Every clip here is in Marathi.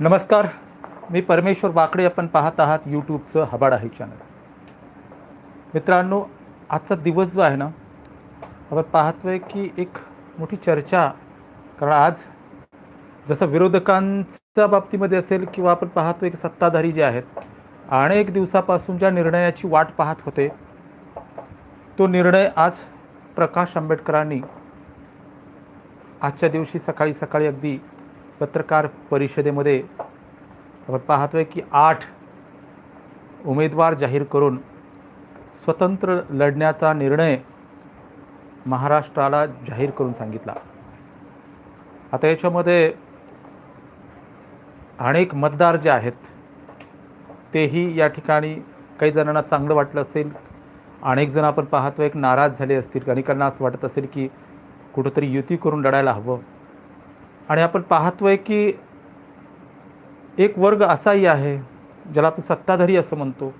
नमस्कार. मी परमेश्वर वाकडे आपण पाहत आहात यूट्यूबचं हबाड आहे चॅनल मित्रांनो आजचा दिवस जो आहे ना आपण पाहतोय की एक मोठी चर्चा कारण आज जसं विरोधकांच्या बाबतीमध्ये असेल किंवा आपण पाहतोय की सत्ताधारी जे आहेत अनेक दिवसापासून ज्या निर्णयाची वाट पाहत होते तो निर्णय आज प्रकाश आंबेडकरांनी आजच्या दिवशी सकाळी सकाळी अगदी पत्रकार परिषदेमध्ये आपण पाहतोय की आठ उमेदवार जाहीर करून स्वतंत्र लढण्याचा निर्णय महाराष्ट्राला जाहीर करून सांगितला. आता याच्यामध्ये अनेक मतदार जे आहेत तेही या ठिकाणी काही जणांना चांगलं वाटलं असेल. अनेक जण आपण पाहतो एक नाराज झाले असतील. अनेकांना असं वाटत असेल की कुठंतरी युती करून लढायला हवं. आणि आपण पाहतोय की एक वर्ग असाही आहे ज्याला आपण सत्ताधारी असं म्हणतो.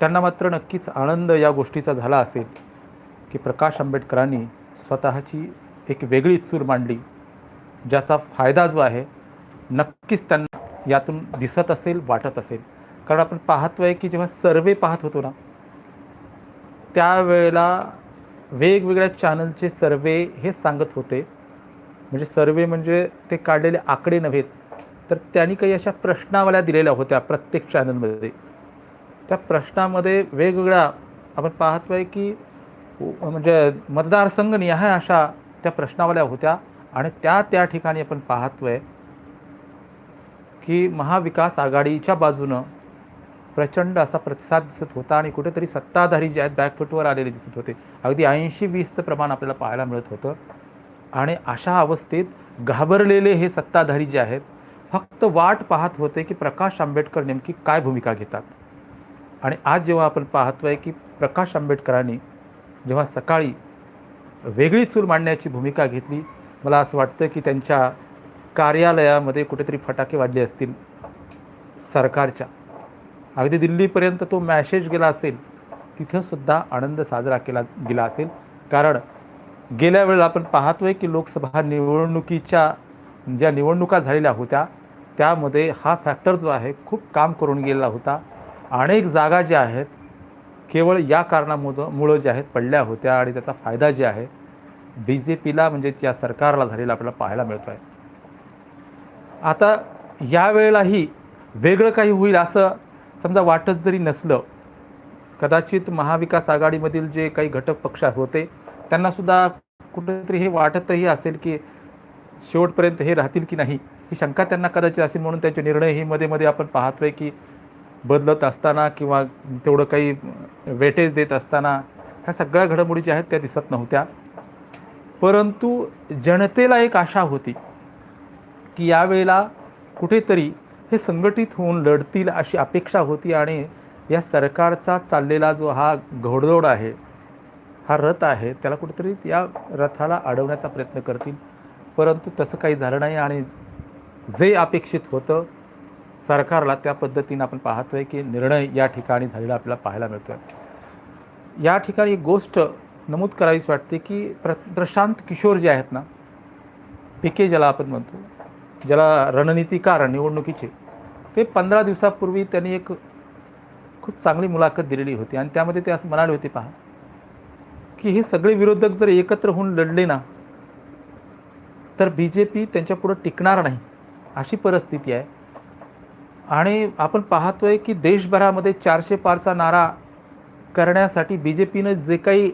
त्यांना मात्र नक्कीच आनंद या गोष्टीचा झाला असेल की प्रकाश आंबेडकरांनी स्वतःची एक वेगळी चूर मांडली ज्याचा फायदा जो आहे नक्कीच त्यांना यातून दिसत असेल वाटत असेल. कारण आपण पाहतोय की जेव्हा सर्वे पाहत होतो ना त्यावेळेला वेगवेगळ्या चॅनलचे सर्वे हे सांगत होते. म्हणजे सर्वे म्हणजे ते काढलेले आकडे नव्हेत तर त्यांनी काही अशा प्रश्नावल्या दिलेल्या होत्या प्रत्येक चॅनलमध्ये त्या प्रश्नामध्ये वेगवेगळ्या आपण पाहतो आहे की म्हणजे मतदारसंघ निहाय अशा त्या प्रश्नावल्या होत्या आणि त्या त्या ठिकाणी आपण पाहतो आहे की महाविकास आघाडीच्या बाजूनं प्रचंड असा प्रतिसाद दिसत होता आणि कुठेतरी सत्ताधारी जे आहेत बॅकफुटवर आलेले दिसत होते. अगदी ऐंशी वीसचं प्रमाण आपल्याला पाहायला मिळत होतं. आणि अशा अवस्थेत घाबरलेले हे सत्ताधारी जे आहेत फक्त वाट पाहत होते की प्रकाश आंबेडकर नेमकी काय भूमिका घेतात. आणि आज जेव्हा आपण पाहतो आहे की प्रकाश आंबेडकरांनी जेव्हा सकाळी वेगळी चूल मांडण्याची भूमिका घेतली मला असं वाटतं की त्यांच्या कार्यालयामध्ये कुठेतरी फटाके वाजले असतील सरकारच्या. अगदी दिल्लीपर्यंत तो मॅसेज गेला असेल तिथंसुद्धा आनंद साजरा केला गेला असेल. कारण गेल्या वेळेला आपण पाहतोय की लोकसभा निवडणुकीच्या ज्या निवडणुका झालेल्या होत्या त्यामध्ये हा फॅक्टर जो आहे खूप काम करून गेलेला होता. अनेक जागा ज्या आहेत केवळ या कारणामुळं मुळं ज्या आहेत पडल्या होत्या आणि त्याचा फायदा जे आहे बी जे पीला म्हणजेच या सरकारला झालेला आपल्याला पाहायला मिळतो आहे आता यावेळेलाही वेगळं काही होईल असं समजा वाटत जरी नसलं कदाचित महाविकास आघाडीमधील जे काही घटक पक्ष होते त्यांनासुद्धा कुठेतरी हे वाटतही असेल की शेवटपर्यंत हे राहतील की नाही ही शंका त्यांना कदाचित असेल म्हणून त्यांचे निर्णय ही मध्ये मध्ये आपण पाहतोय की बदलत असताना किंवा तेवढं काही वेटेज देत असताना ह्या सगळ्या घडामोडी ज्या आहेत त्या दिसत नव्हत्या. परंतु जनतेला एक आशा होती की यावेळेला कुठेतरी हे संघटित होऊन लढतील अशी अपेक्षा होती आणि या सरकारचा चाललेला जो हा घोडदौड आहे हा रथ आहे त्याला कुठेतरी या रथाला अडवण्याचा प्रयत्न करतील. परंतु तसं काही झालं नाही आणि जे अपेक्षित होतं सरकारला त्या पद्धतीनं आपण पाहतोय की निर्णय या ठिकाणी झालेला आपल्याला पाहायला मिळतो आहे या ठिकाणी एक गोष्ट नमूद करावीच वाटते की प्र प्रशांत किशोर जे आहेत ना पी के ज्याला आपण म्हणतो ज्याला रणनीतिकार निवडणुकीचे ते पंधरा दिवसापूर्वी त्यांनी एक खूप चांगली मुलाखत दिलेली होती आणि त्यामध्ये ते असं म्हणाले होते पहा की हे सगळे विरोधक जर एकत्र होऊन लढले ना तर बी जे पी त्यांच्यापुढं टिकणार नाही अशी परिस्थिती आहे. आणि आपण पाहतोय की देशभरामध्ये चारशे पारचा नारा करण्यासाठी बी जे पीनं जे काही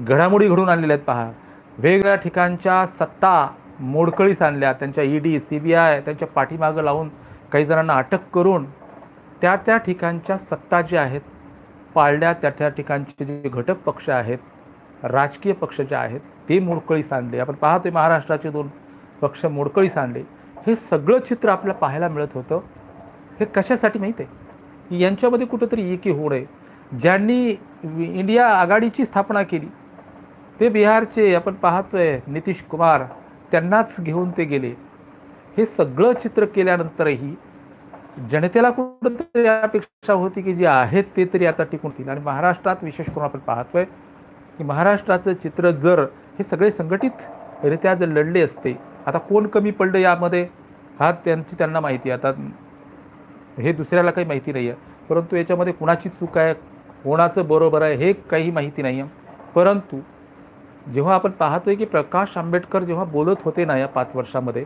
घडामोडी घडून आणलेल्या आहेत पहा. वेगवेगळ्या ठिकाणच्या सत्ता मोडकळीस आणल्या त्यांच्या E D C B I त्यांच्या पाठीमागं लावून काही जणांना अटक करून त्या त्या ठिकाणच्या सत्ता ज्या आहेत पाळल्या त्या त्या ठिकाणचे जे घटक पक्ष आहेत राजकीय पक्ष जे आहेत ते मोडकळीस आणले आपण पाहतोय महाराष्ट्राचे दोन पक्ष मोडकळीस आणले हे सगळं चित्र आपल्याला पाहायला मिळत होतं. हे कशासाठी माहीत आहे की यांच्यामध्ये कुठंतरी एकी होड आहे. ज्यांनी इंडिया आघाडीची स्थापना केली ते बिहारचे आपण पाहतोय नितीश कुमार त्यांनाच घेऊन ते गेले. हे सगळं चित्र केल्यानंतरही जनतेला कुठंतरी अपेक्षा होती की जे आहेत ते तरी आता टिकून आणि महाराष्ट्रात विशेष करून आपण पाहतोय की महाराष्ट्राचं चित्र जर हे सगळे संघटितरित्या जर लढले असते आता कोण कमी पडलं यामध्ये? हा त्यांची त्यांना माहिती आहे. आता हे दुसऱ्याला काही माहिती नाही आहे परंतु याच्यामध्ये कुणाची चूक आहे कोणाचं बरोबर आहे हे काही माहिती नाही आहे परंतु जेव्हा आपण पाहतोय की प्रकाश आंबेडकर जेव्हा बोलत होते ना या पाच वर्षामध्ये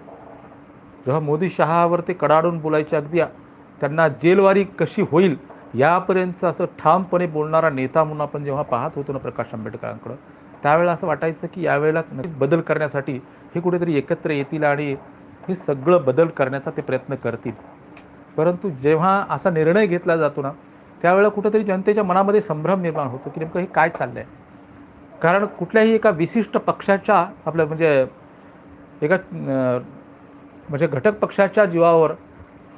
जेव्हा मोदी शहावर ते कडाडून बोलायचे अगदी त्यांना जेलवारी कशी होईल यापर्यंतचं असं ठामपणे बोलणारा नेता म्हणून आपण जेव्हा पाहत होतो ना प्रकाश आंबेडकरांकडं त्यावेळेला असं वाटायचं की यावेळेला नक्कीच बदल करण्यासाठी हे कुठेतरी एकत्र येतील आणि हे सगळं बदल करण्याचा ते प्रयत्न करतील. परंतु जेव्हा असा निर्णय घेतला जातो ना त्यावेळेला कुठंतरी जनतेच्या मनामध्ये संभ्रम निर्माण होतो की नेमकं हे काय चाललं आहे कारण कुठल्याही एका विशिष्ट पक्षाच्या आपलं म्हणजे एका म्हणजे घटक पक्षाच्या जीवावर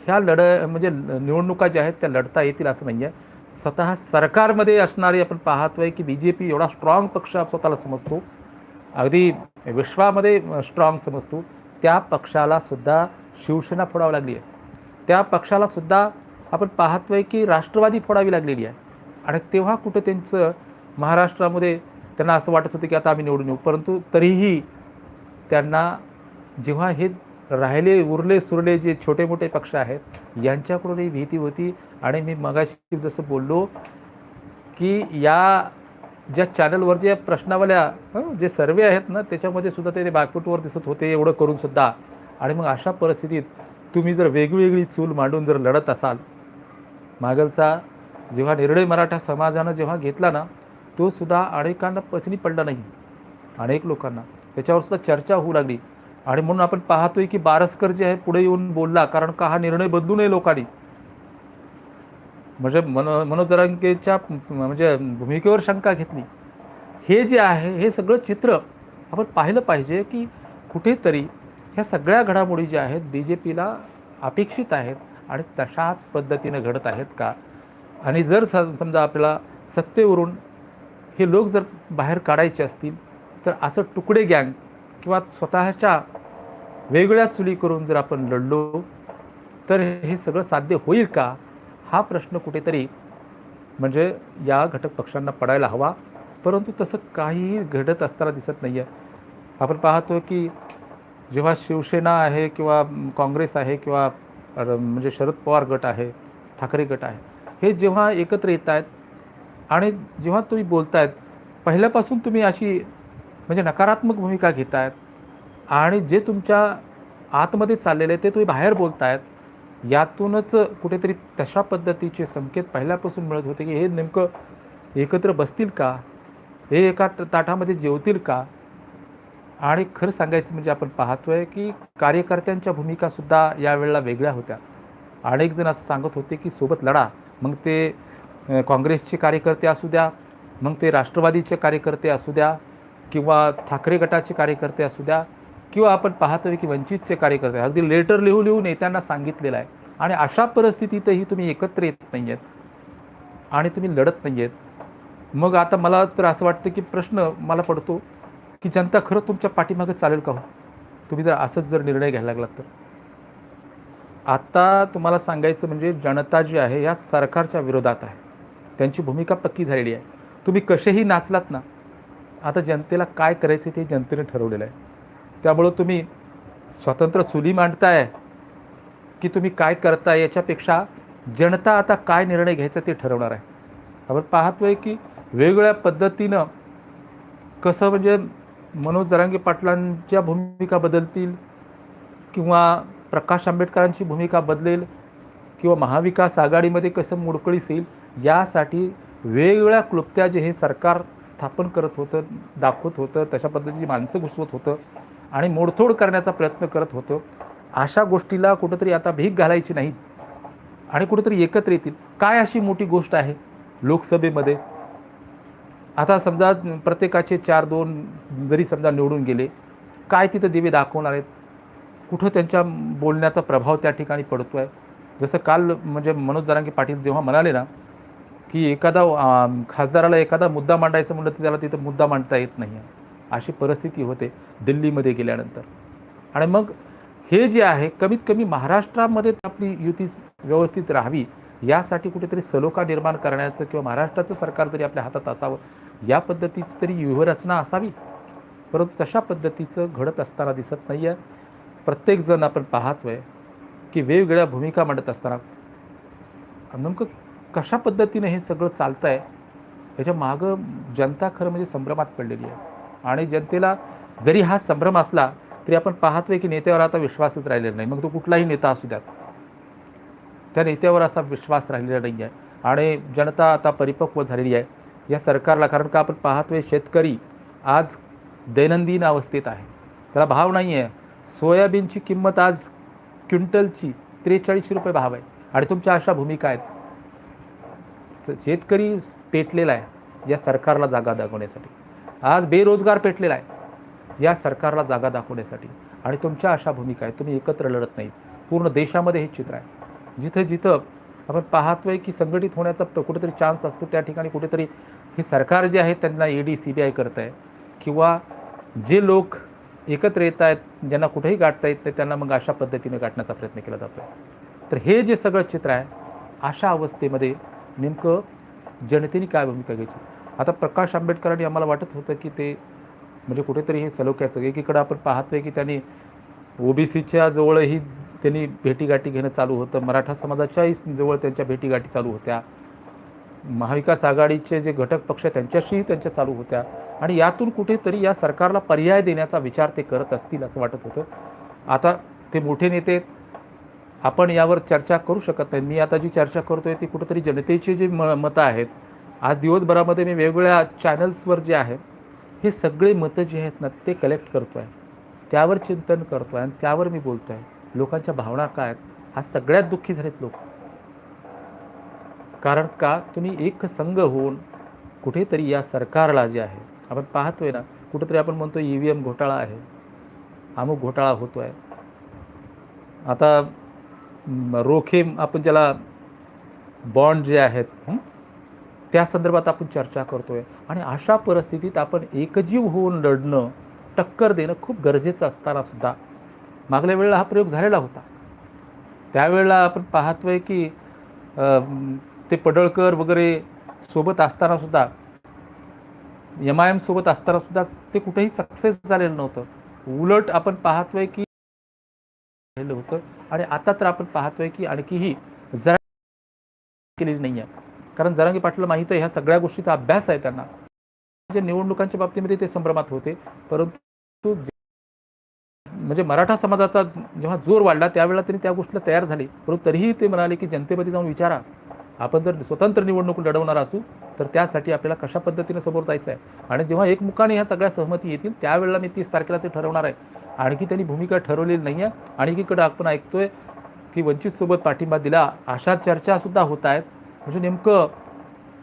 ह्या लढ म्हणजे निवडणुका ज्या आहेत त्या लढता येतील असं नाही आहे स्वतः सरकारमध्ये असणारी आपण पाहतोय की बी जे पी एवढा स्ट्रॉंग पक्ष स्वतःला समजतो. अगदी विश्वामध्ये स्ट्रॉंग समजतो. त्या पक्षाला सुद्धा शिवसेना फोडावी लागली आहे. त्या पक्षाला सुद्धा आपण पाहतोय की राष्ट्रवादी फोडावी लागलेली आहे. आणि तेव्हा कुठं त्यांचं महाराष्ट्रामध्ये त्यांना असं वाटत होतं की आता आम्ही निवडून येऊ. परंतु तरीही त्यांना जेव्हा हे राहिले उरले सुरले जे छोटे मोठे पक्ष आहेत यांच्याकडूनही भीती होती. आणि मी मगाशी जसं बोललो की या ज्या चॅनलवर जे प्रश्नावाल्या जे सर्वे आहेत ना त्याच्यामध्ये सुद्धा ते बॅकफुटवर दिसत होते एवढं करून सुद्धा. आणि मग अशा परिस्थितीत तुम्ही जर वेगवेगळी चूल मांडून जर लढत असाल मागलचा जेव्हा निर्णय मराठा समाजानं जेव्हा घेतला ना तो सुद्धा अनेकांना पचनी पडला नाही. अनेक लोकांना. त्याच्यावर सुद्धा चर्चा होऊ लागली. आणि म्हणून आपण पाहतोय की बारसकर जे आहे पुढे येऊन बोलला कारण का हा निर्णय बदलू नये लोकांनी? म्हणजे मनो मनोज जरांगेच्या म्हणजे भूमिकेवर शंका घेतली. हे जे आहे हे सगळं चित्र आपण पाहिलं पाहिजे की कुठेतरी ह्या सगळ्या घडामोडी ज्या आहेत बी जे पीला अपेक्षित आहेत आणि तशाच पद्धतीनं घडत आहेत का? आणि जर समजा आपल्याला सत्तेवरून हे लोक जर बाहेर काढायचे असतील तर असं तुकडे गँग किंवा स्वतःच्या वेगळ्या चुली करून जर आपण लढलो तर हे सगळं साध्य होईल का? हा प्रश्न कुठेतरी म्हणजे या घटक पक्षांना पडायला हवा. परंतु तसं काहीही घडत असताना दिसत नाही आहे आपण पाहतो की जेव्हा शिवसेना आहे किंवा काँग्रेस आहे किंवा म्हणजे शरद पवार गट आहे ठाकरे गट आहे हे जेव्हा एकत्र येत आहेत आणि जेव्हा तुम्ही बोलतायत पहिल्यापासून तुम्ही अशी म्हणजे नकारात्मक भूमिका घेत आहेत आणि जे तुमच्या आतमध्ये चाललेलं आहे ते तुम्ही बाहेर बोलतायत यातूनच कुठेतरी तशा पद्धतीचे संकेत पहिल्यापासून मिळत होते की हे नेमकं एकत्र बसतील का? हे एका ताटामध्ये जेवतील का? आणि खरं सांगायचं म्हणजे आपण पाहतोय की कार्यकर्त्यांच्या भूमिकासुद्धा यावेळेला वेगळ्या होत्या. अनेक जण असं सांगत होते की सोबत लढा मग ते काँग्रेसचे कार्यकर्ते असू द्या मग ते राष्ट्रवादीचे कार्यकर्ते असू द्या किंवा ठाकरे गटाचे कार्यकर्ते असू द्या किंवा आपण पाहतोय की वंचितचे कार्यकर्ते अगदी लेटर लिहू लिहू नेत्यांना सांगितलेलं आहे. आणि अशा परिस्थितीतही तुम्ही एकत्र येत नाही आहेत आणि तुम्ही लढत नाही आहेत मग आता मला तर असं वाटतं की प्रश्न मला पडतो की जनता खरं तुमच्या पाठीमागे चालेल का हो? तुम्ही जर असंच जर निर्णय घ्यायला लागलात तर. आता तुम्हाला सांगायचं म्हणजे जनता जी आहे या सरकारच्या विरोधात आहे. त्यांची भूमिका पक्की झालेली आहे. तुम्ही कसेही नाचलात ना आता जनतेला काय करायचं ते जनतेने ठरवलेलं आहे. त्यामुळं तुम्ही स्वतंत्र चुली मांडताय की तुम्ही काय करताय याच्यापेक्षा जनता आता काय निर्णय घ्यायचा ते ठरवणार आहे. आपण पाहतोय की वेगवेगळ्या पद्धतीनं कसं म्हणजे मनोज जरांगे पाटलांच्या भूमिका बदलतील किंवा प्रकाश आंबेडकरांची भूमिका बदलेल किंवा महाविकास आघाडीमध्ये कसं मोडकळीस येईल यासाठी वेगवेगळ्या क्लुप्त्या जे हे सरकार स्थापन करत होतं दाखवत होतं तशा पद्धतीची माणसं घुसवत होतं. आणि मोडतोड करण्याचा प्रयत्न करत होतो. अशा गोष्टीला कुठंतरी आता भीक घालायची नाही. आणि कुठंतरी एकत्र येतील. काय अशी मोठी गोष्ट आहे लोकसभेमध्ये? आता समजा प्रत्येकाचे चार दोन जरी समजा निवडून गेले काय तिथं दिवे दाखवणार आहेत? कुठं त्यांच्या बोलण्याचा प्रभाव त्या ठिकाणी पडतो आहे जसं काल म्हणजे मनोज जरांगे पाटील जेव्हा म्हणाले ना की एखादा खासदाराला एखादा मुद्दा मांडायचा म्हटलं तर त्याला तिथं मुद्दा मांडता येत नाही आहे अशी परिस्थिती होते दिल्लीमध्ये गेल्यानंतर. आणि मग हे जे आहे कमीत कमी महाराष्ट्रामध्ये आपली युती व्यवस्थित राहावी यासाठी कुठेतरी सलोखा निर्माण करण्याचं किंवा महाराष्ट्राचं सरकार तरी आपल्या हातात असावं या पद्धतीची तरी व्यूहरचना असावी. परंतु तशा पद्धतीचं घडत असताना दिसत नाही आहे प्रत्येकजण आपण पाहतोय की वेगवेगळ्या भूमिका मांडत असताना नेमकं कशा पद्धतीने हे सगळं चालतं आहे याच्या मागं जनता खरं म्हणजे संभ्रमात पडलेली आहे. आणि जनतेला जरी हा संभ्रम असला तरी आपण पाहतोय की नेत्यावर आता विश्वासच राहिलेला नाही. मग तो कुठलाही नेता असू द्यात. त्या नेत्यावर असा विश्वास राहिलेला नाही आहे आणि जनता आता परिपक्व झालेली आहे या सरकारला कारण का आपण पाहतोय शेतकरी आज दैनंदिन अवस्थेत आहे. त्याला भाव नाही आहे सोयाबीनची किंमत आज क्विंटलची त्रेचाळीस रुपये भाव आहे. आणि तुमच्या अशा भूमिका आहेत. स- शेतकरी पेटलेला आहे या सरकारला जागा दाखवण्यासाठी. आज बेरोजगार पेटलेला आहे. या सरकारला जागा दाखवण्यासाठी आणि तुमच्या अशा भूमिका आहेत. तुम्ही एकत्र लढत नाही पूर्ण देशामध्ये हे चित्र आहे. जिथं जिथं आपण पाहतोय की संघटित होण्याचा कुठेतरी चान्स असतो त्या ठिकाणी कुठेतरी हे सरकार जे आहे त्यांना E D C B I करत आहे किंवा जे लोक एकत्र येत आहेत ज्यांना कुठेही गाठता येत नाही त्यांना मग अशा पद्धतीने गाठण्याचा प्रयत्न केला जातो तर हे जे सगळं चित्र आहे अशा अवस्थेमध्ये नेमकं जनतेने काय भूमिका घ्यायची? आता प्रकाश आंबेडकरांनी आम्हाला वाटत होतं की ते म्हणजे कुठेतरी हे सलोख्याचं एकीकडं आपण पाहतोय की त्यांनी ओबीसीच्या जवळही त्यांनी भेटीगाठी घेणं चालू होतं. मराठा समाजाच्याही जवळ त्यांच्या भेटीगाठी चालू होत्या. महाविकास आघाडीचे जे घटक पक्ष त्यांच्याशीही त्यांच्या चालू होत्या. आणि यातून कुठेतरी या सरकारला पर्याय देण्याचा विचार ते करत असतील असं वाटत होतं. आता ते मोठे नेते आपण यावर चर्चा करू शकत नाही. मी आता जी चर्चा करतोय ती कुठेतरी जनतेची जी म मतं आहेत आज दिवसभरामध्ये मी वेगवेगळ्या चॅनल्सवर जे आहे हे सगळे मतं जे आहेत ना ते कलेक्ट करतो आहे त्यावर चिंतन करतो आहे आणि त्यावर मी बोलतो आहे लोकांच्या भावना काय आहेत? आज सगळ्यात दुःखी झालेत लोक. कारण का? तुम्ही एक संघ होऊन कुठेतरी या सरकारला जे आहे आपण पाहतोय ना कुठेतरी आपण म्हणतो ई व्ही एम घोटाळा आहे. अमुक घोटाळा होतो आहे आता रोखेम रोखे आपण ज्याला बॉन्ड जे आहेत त्या संदर्भात आपण चर्चा करतोय. आणि अशा परिस्थितीत आपण एकजीव होऊन लढणं टक्कर देणं खूप गरजेचं असताना सुद्धा मागल्या वेळेला हा प्रयोग झालेला होता. त्यावेळेला आपण पाहतोय की ते पडळकर वगैरे सोबत असताना सुद्धा एम आय एम सोबत असताना सुद्धा ते कुठेही सक्सेस झालेलं नव्हतं. उलट आपण पाहतोय की झालेलं होतं. आणि आता तर आपण पाहतोय की आणखीही जरा केलेली नाही आहे कारण जरांगी पाटील माहीत आहे ह्या सगळ्या गोष्टीचा अभ्यास आहे त्यांना. म्हणजे निवडणुकांच्या बाबतीमध्ये ते संभ्रमात होते परंतु म्हणजे मराठा समाजाचा जेव्हा जोर वाढला त्यावेळेला त्यांनी त्या गोष्टीला तयार झाले. परंतु तरीही ते म्हणाले की जनतेमध्ये जाऊन विचारा. आपण जर स्वतंत्र निवडणूक लढवणार असू तर त्यासाठी आपल्याला कशा पद्धतीने समोर जायचं आहे आणि जेव्हा एकमुखाने ह्या सगळ्या सहमती येतील त्यावेळेला मी तीस तारखेला ते ठरवणार आहे. आणखी त्यांनी भूमिका ठरवलेली नाही आहे आणखीकडं आपण ऐकतोय की वंचितसोबत पाठिंबा दिला. अशा चर्चासुद्धा होत आहेत. म्हणजे नेमकं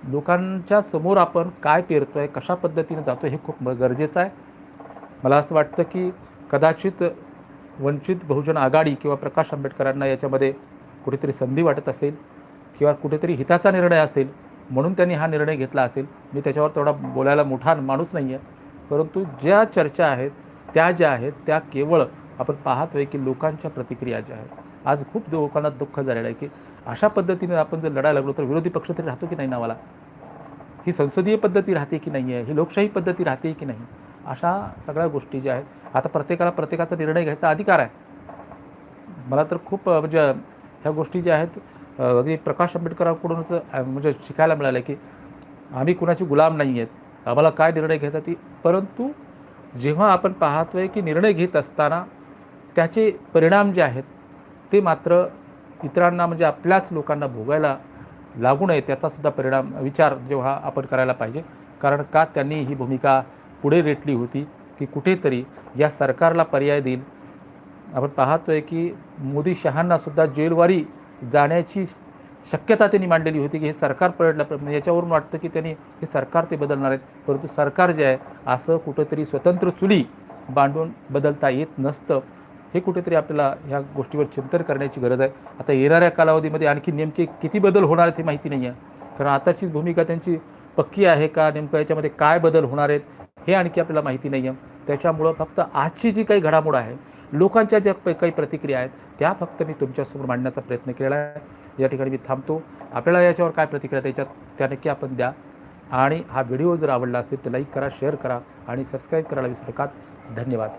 लोकांच्या समोर आपण काय पेरतो आहे कशा पद्धतीने जातो हे खूप म- गरजेचं आहे. मला असं वाटतं की कदाचित वंचित बहुजन आघाडी किंवा प्रकाश आंबेडकरांना याच्यामध्ये कुठेतरी संधी वाटत असेल किंवा कुठेतरी हिताचा निर्णय असेल म्हणून त्यांनी हा निर्णय घेतला असेल. मी त्याच्यावर तेवढा बोलायला मोठा माणूस नाही आहे. परंतु ज्या चर्चा आहेत त्या ज्या आहेत त्या केवळ आपण पाहतोय की लोकांच्या प्रतिक्रिया ज्या आहेत. आज खूप लोकांना दुःख झालेलं आहे की अशा पद्धतीने आपण जर लढायला लागलो तर विरोधी पक्ष तरी राहतो की नाही नावाला? ही संसदीय पद्धती राहते की नाही आहे ही लोकशाही पद्धती राहते की नाही? अशा सगळ्या गोष्टी ज्या आहेत आता प्रत्येकाला प्रत्येकाचा निर्णय घ्यायचा अधिकार आहे. मला तर खूप म्हणजे ह्या गोष्टी ज्या आहेत अगदी प्रकाश आंबेडकरांकडूनच म्हणजे शिकायला मिळालं की आम्ही कुणाची गुलाम नाही आहेत आम्हाला काय निर्णय घ्यायचा ती परंतु जेव्हा आपण पाहतोय की निर्णय घेत असताना त्याचे परिणाम जे आहेत ते मात्र इतरांना म्हणजे आपल्याच लोकांना भोगायला लागू नये त्याचासुद्धा परिणाम विचार जेव्हा आपण करायला पाहिजे. कारण का? त्यांनी ही भूमिका पुढे रेटली होती की कुठेतरी या सरकारला पर्याय देईल. आपण पाहतोय की मोदी शहांनासुद्धा जेलवारी जाण्याची शक्यता त्यांनी मांडलेली होती की हे सरकार पलटलं याच्यावरून वाटतं की त्यांनी हे सरकार ते बदलणार आहेत. परंतु सरकार जे आहे असं कुठंतरी स्वतंत्र चुली बांधून बदलता येत नसतं. हे कुठेतरी आपल्याला ह्या गोष्टीवर चिंतन करण्याची गरज आहे. आता येणाऱ्या कालावधीमध्ये आणखी नेमके किती बदल होणार आहेत हे माहिती नाही आहे कारण आताची भूमिका त्यांची पक्की आहे का नेमकं याच्यामध्ये काय बदल होणार आहेत हे आणखी आपल्याला माहिती नाही आहे त्याच्यामुळं फक्त आजची जी काही घडामोड आहे लोकांच्या ज्या काही प्रतिक्रिया आहेत त्या फक्त मी तुमच्यासमोर मांडण्याचा प्रयत्न केलेला आहे. या ठिकाणी मी थांबतो. आपल्याला याच्यावर काय प्रतिक्रिया त्याच्यात त्या नक्की आपण द्या. आणि हा व्हिडिओ जर आवडला असेल तर लाईक करा शेअर करा आणि सबस्क्राईब करायला विसरू नका. धन्यवाद.